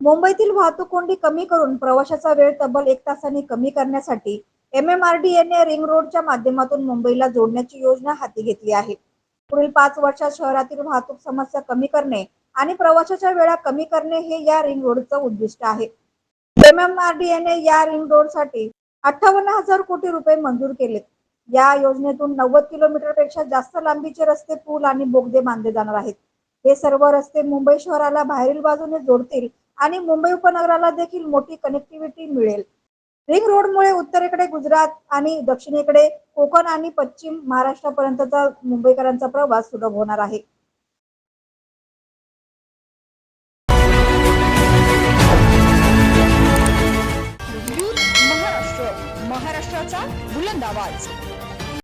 मुंबईतील वाहतूक कोंडी कमी करून प्रवाशाचा वेळ तब्बल एक तासाने कमी करण्यासाठी एम एम आर डी एने रिंग रोडच्या माध्यमातून मुंबईला जोडण्याची योजना हाती घेतली आहे. पुढील पाच वर्षात शहरातील वाहतूक समस्या कमी करणे आणि प्रवाशाच्या वेळा कमी करणे हे या रिंग रोडचं उद्दिष्ट आहे. एम एम आर डी एने या रिंग रोडसाठी अठ्ठावन्न हजार कोटी रुपये मंजूर केलेत. या योजनेतून नव्वद किलोमीटरपेक्षा जास्त लांबीचे रस्ते पूल आणि बोगदे बांधले जाणार आहेत. हे सर्व रस्ते मुंबई शहराला बाहेरील बाजूने जोडतील आणि मुंबई उपनगराला देखील मोठी कनेक्टिव्हिटी मिळेल. रिंग रोडमुळे उत्तरेकडे गुजरात आणि दक्षिणेकडे कोकण आणि पश्चिम महाराष्ट्रापर्यंतचा मुंबईकरांचा प्रवास सुलभ होणार आहे. महाराष्ट्राचा बुलंद आवाज.